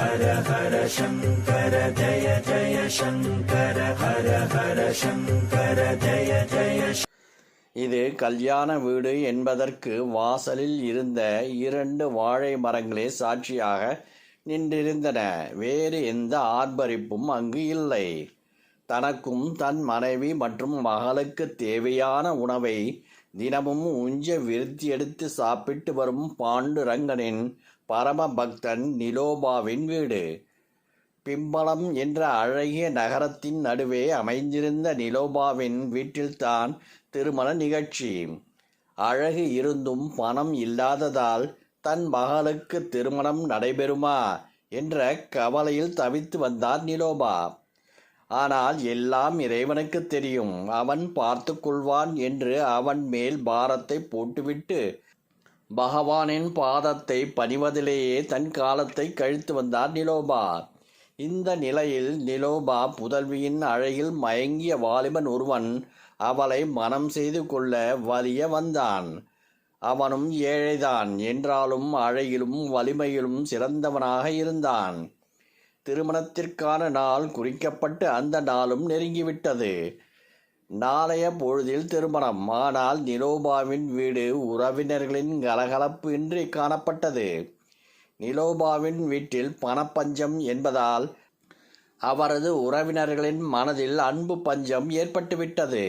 ஹர ஹர சங்கர ஜய ஜய சங்கர ஹர ஹர சங்கர ஜய ஜய இது கல்யாண வீடு என்பதற்கு வாசலில் இருந்த இரண்டு வாழை மரங்களே சாட்சியாக நின்றிருந்தன. வேறு எந்த ஆர்ப்பரிப்பும் அங்கு இல்லை. தனக்கும் தன் மனைவி மற்றும் மகளுக்கு தேவையான உணவை தினமும் உஞ்ச விருத்தி எடுத்து சாப்பிட்டு வரும் பாண்டுரங்கனின் பரம பக்தன் நிலோபாவின் வீடு. பிம்பளம் என்ற அழகிய நகரத்தின் நடுவே அமைந்திருந்த நிலோபாவின் வீட்டில்தான் திருமண நிகழ்ச்சி. அழகு இருந்தும் பணம் இல்லாததால் தன் மகளுக்கு திருமணம் நடைபெறுமா என்ற கவலையில் தவித்து வந்தார் நிலோபா. ஆனால் எல்லாம் இறைவனுக்கு தெரியும். அவன் பார்த்து கொள்வான் என்று அவன் மேல் பாரத்தை போட்டுவிட்டு பகவானின் பாதத்தை பணிவதிலேயே தன் காலத்தை கழித்து வந்தார் நிலோபா. இந்த நிலையில் நிலோபா புதல்வியின் அழகில் மயங்கிய வாலிபன் ஒருவன் அவளை மனம் செய்து கொள்ள வலிய வந்தான். அவனும் ஏழைதான். என்றாலும் அழகிலும் வலிமையிலும் சிறந்தவனாக இருந்தான். திருமணத்திற்கான நாள் குறிக்கப்பட்டு அந்த நாளும் நெருங்கிவிட்டது. நாளைய பொழுதில் திருமணம். ஆனால் நிலோபாவின் வீடு உறவினர்களின் கலகலப்பு இன்றி காணப்பட்டது. நிலோபாவின் வீட்டில் பணப்பஞ்சம் என்பதால் அவரது உறவினர்களின் மனதில் அன்பு பஞ்சம் ஏற்பட்டுவிட்டது.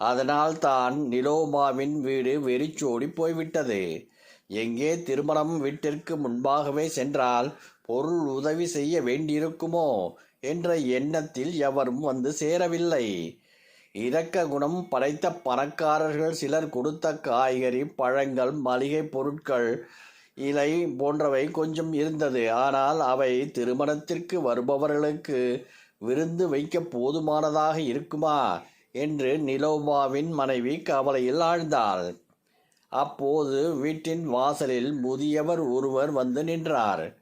அதனால் தான் நிலோபாவின் வீடு வெறிச்சோடி போய்விட்டது. எங்கே திருமணம் வீட்டிற்கு முன்பாகவே சென்றால் பொருள் உதவி செய்ய வேண்டியிருக்குமோ? என்ற எண்ணத்தில் எவரும் வந்து சேரவில்லை. இரக்க குணம் படைத்த பணக்காரர்கள் சிலர் கொடுத்த காய்கறி பழங்கள் மளிகை பொருட்கள் இலை போன்றவை கொஞ்சம் இருந்தது. ஆனால் அவை திருமணத்திற்கு வருபவர்களுக்கு விருந்து வைக்க போதுமானதாக இருக்குமா? என்று நிலோபாவின் மனைவி கவலையில் ஆழ்ந்தாள். அப்போது வீட்டின் வாசலில் முதியவர் ஒருவர் வந்து நின்றார்.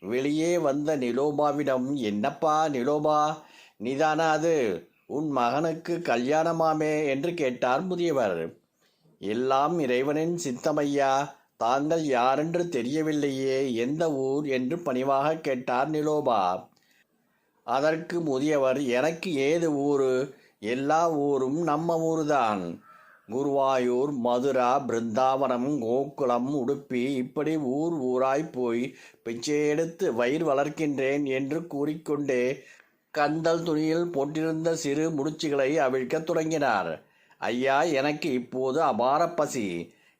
வெளியே வந்த நிலோபாவிடம் என்னப்பா நிலோபா நீதானா அது? உன் மகனுக்கு கல்யாணமாமே? என்று கேட்டார் முதியவர். எல்லாம் இறைவனின் சித்தமையா? தாங்கள் யாரென்று தெரியவில்லையே எந்த ஊர்? என்று பணிவாக கேட்டார் நிலோபா. அதற்கு முதியவர் எனக்கு ஏது ஊரு? எல்லா ஊரும் நம்ம ஊருதான். குருவாயூர் மதுரா பிருந்தாவனம் கோகுளம் உடுப்பி இப்படி ஊர் ஊராய் போய் பிச்சை எடுத்து வயிறு வளர்க்கின்றேன் என்று கூறிக்கொண்டே கந்தல் துணியில் போட்டிருந்த சிறு முடிச்சுகளை அவிழ்க்கத் தொடங்கினார். ஐயா எனக்கு இப்போது அபார பசி.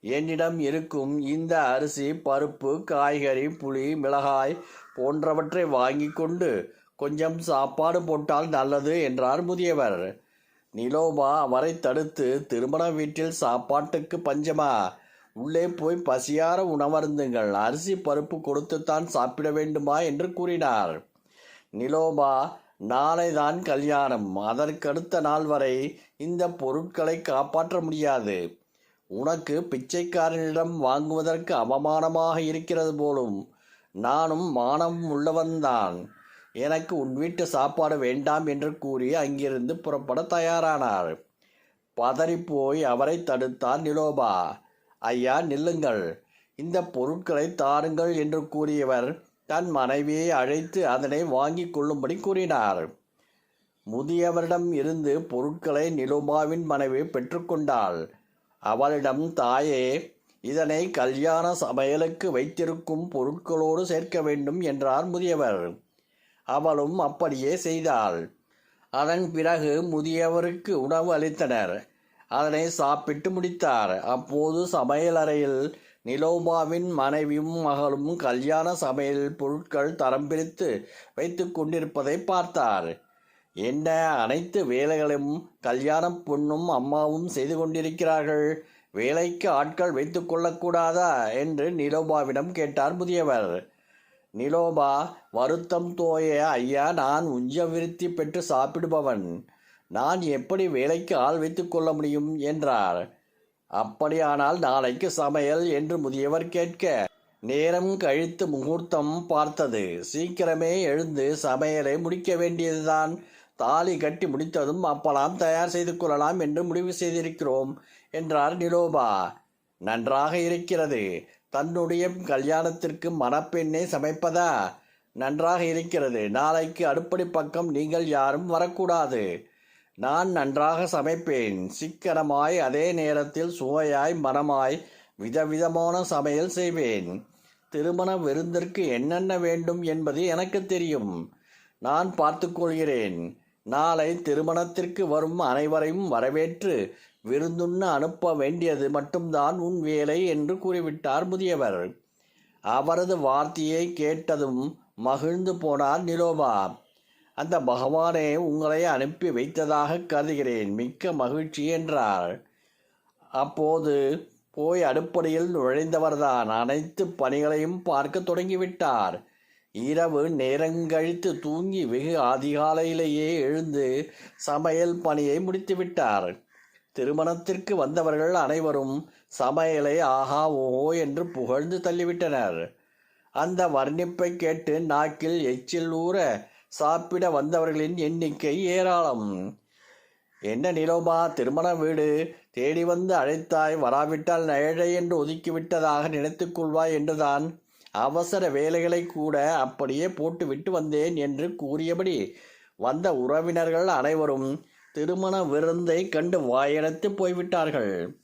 என்னிடம் இருக்கும் இந்த அரிசி பருப்பு காய்கறி புளி மிளகாய் போன்றவற்றை வாங்கி கொண்டு கொஞ்சம் சாப்பாடு போட்டால் நல்லது என்றார் முதியவர். நிலோபா அவரை தடுத்து திருமண வீட்டில் சாப்பாட்டுக்கு பஞ்சமா? உள்ளே போய் பசியார உணவருந்துங்கள். அரிசி பருப்பு கொடுத்துத்தான் சாப்பிட வேண்டுமா? என்று கூறினார். நிலோபா நாளைதான் கல்யாணம். அதற்கடுத்த நாள் வரை இந்த பொருட்களை காப்பாற்ற முடியாது. உனக்கு பிச்சைக்காரனிடம் வாங்குவதற்கு அவமானமாக இருக்கிறது போலும் நானும் மானம் உள்ளவன்தான். எனக்கு உன் வீட்டு சாப்பாடு வேண்டாம் என்று கூறி அங்கிருந்து புறப்பட தயாரானார். பதறிப்போய் அவரை தடுத்தார் நிலோபா. ஐயா நில்லுங்கள். இந்த பொருட்களை தாருங்கள் என்று கூறியவர் தன் மனைவியை அழைத்து அதனை வாங்கிக் கொள்ளும்படி கூறினார். முதியவரிடம் இருந்து பொருட்களை நிலோபாவின் மனைவி பெற்றுக்கொண்டாள் அவளிடம் தாயே இதனை கல்யாண சமையலுக்கு வைத்திருக்கும் பொருட்களோடு சேர்க்க வேண்டும் என்றார் முதியவர். அவளும் அப்படியே செய்தாள். அதன் பிறகு முதியவருக்கு உணவு அளித்தனர். அதனை சாப்பிட்டு முடித்தார். அப்போது சமையலறையில் நிலோபாவின் மனைவியும் மகளும் கல்யாண சமையல் பொருட்கள் தரம் பிரித்து வைத்து கொண்டிருப்பதை பார்த்தார். என்ன அனைத்து வேலைகளும் கல்யாணம் பொண்ணும் அம்மாவும் செய்து கொண்டிருக்கிறார்கள்? வேலைக்கு ஆட்கள் வைத்துக் கொள்ளக்கூடாதா? என்று நிலோபாவிடம் கேட்டார் முதியவர். நிலோபா வருத்தம் தோய ஐயா நான் உஞ்ச விருத்தி பெற்று சாப்பிடுபவன். நான் எப்படி வேலைக்கு ஆள் வைத்து கொள்ள முடியும்? என்றார். அப்படியானால் நாளைக்கு சமையல் என்று முதியவர் கேட்க நேரம் கழித்து முகூர்த்தம் பார்த்தது. சீக்கிரமே எழுந்து சமையலை முடிக்க வேண்டியதுதான். தாலி கட்டி முடித்ததும் அப்பலாம் தயார் செய்து கொள்ளலாம் என்று முடிவு செய்திருக்கிறோம் என்றார் நிலோபா. நன்றாக இருக்கிறது. தன்னுடைய கல்யாணத்திற்கு மணப்பெண்ணை சமைப்பதா? நன்றாக இருக்கிறது. நாளைக்கு அடுப்படி பக்கம் நீங்கள் யாரும் வரக்கூடாது. நான் நன்றாக சமைப்பேன். சிக்கனமாய் அதே நேரத்தில் சுவையாய் மனமாய் விதவிதமான சமையல் செய்வேன். திருமண விருந்திற்கு என்னென்ன வேண்டும் என்பது எனக்கு தெரியும். நான் பார்த்துக்கொள்கிறேன் நாளை திருமணத்திற்கு வரும் அனைவரையும் வரவேற்று விருந்துண்ண அனுப்ப வேண்டியது மட்டும்தான் உன் வேலை என்று கூறிவிட்டார் முதியவர். அவரது வார்த்தையை கேட்டதும் மகிழ்ந்து போனார் நிலோபா. அந்த பகவானே உங்களை அனுப்பி வைத்ததாக கருதுகிறேன். மிக்க மகிழ்ச்சி என்றார். அப்போது போய் அடுப்படையில் நுழைந்தவர்தான். அனைத்து பணிகளையும் பார்க்க தொடங்கிவிட்டார். இரவு நேரங்கழித்து தூங்கி வெகு அதிகாலையிலேயே எழுந்து சமையல் பணியை முடித்துவிட்டார். திருமணத்திற்கு வந்தவர்கள் அனைவரும் சமையலை ஆஹா ஓஹோ என்று புகழ்ந்து தள்ளிவிட்டனர். அந்த வர்ணிப்பை கேட்டு நாக்கில் எச்சில் ஊற சாப்பிட வந்தவர்களின் எண்ணிக்கை ஏராளம். என்ன நிலோபா திருமண வீடு? தேடி வந்து அழைத்தாய் வராவிட்டால் நழழை என்று ஒதுக்கிவிட்டதாக நினைத்து கொள்வாய் என்றுதான் அவசர வேலைகளை கூட அப்படியே போட்டுவிட்டு வந்தேன் என்று கூறியபடி வந்த உறவினர்கள் அனைவரும் திருமண விருந்தை கண்டு வாயடைத்து போய்விட்டார்கள்.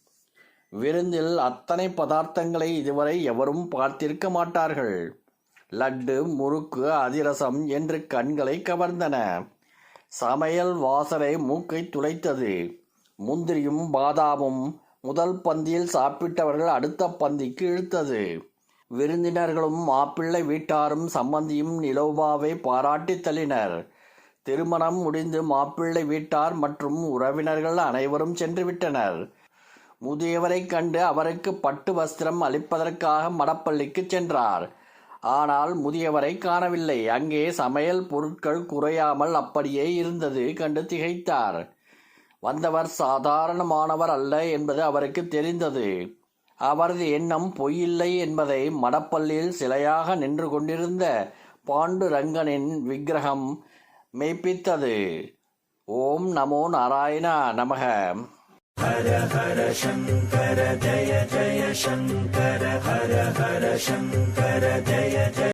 விருந்தில் அத்தனை பதார்த்தங்களை இதுவரை எவரும் பார்த்திருக்க மாட்டார்கள். லட்டு முறுக்கு அதிரசம் என்று கண்களை கவர்ந்தன. சமையல் வாசலை மூக்கை துளைத்தது. முந்திரியும் பாதாமும் முதல் பந்தியில் சாப்பிட்டவர்கள் அடுத்த பந்திக்கு இழுத்தது. விருந்தினர்களும் மாப்பிள்ளை வீட்டாரும் சம்பந்தியும் நிலோபாவை பாராட்டி தள்ளினர். திருமணம் முடிந்து மாப்பிள்ளை வீட்டார் மற்றும் உறவினர்கள் அனைவரும் சென்று விட்டனர் முதியவரைக் கண்டு அவருக்கு பட்டு வஸ்திரம் அளிப்பதற்காக மடப்பள்ளிக்கு சென்றார். ஆனால் முதியவரை காணவில்லை. அங்கே சமையல் பொருட்கள் குறையாமல் அப்படியே இருந்தது கண்டு திகைத்தார். வந்தவர் சாதாரணமானவர் அல்ல என்பது அவருக்கு தெரிந்தது. அவரது எண்ணம் பொய்யில்லை என்பதை மடப்பள்ளியில் சிலையாக நின்று கொண்டிருந்த பாண்டுரங்கனின் விக்கிரகம் மெய்ப்பித்தது. ஓம் நமோ நாராயணா நமக. ஹர ஹர சங்கர ஜய ஜய சங்கர ஹர ஹர சங்கர ஜய ஜய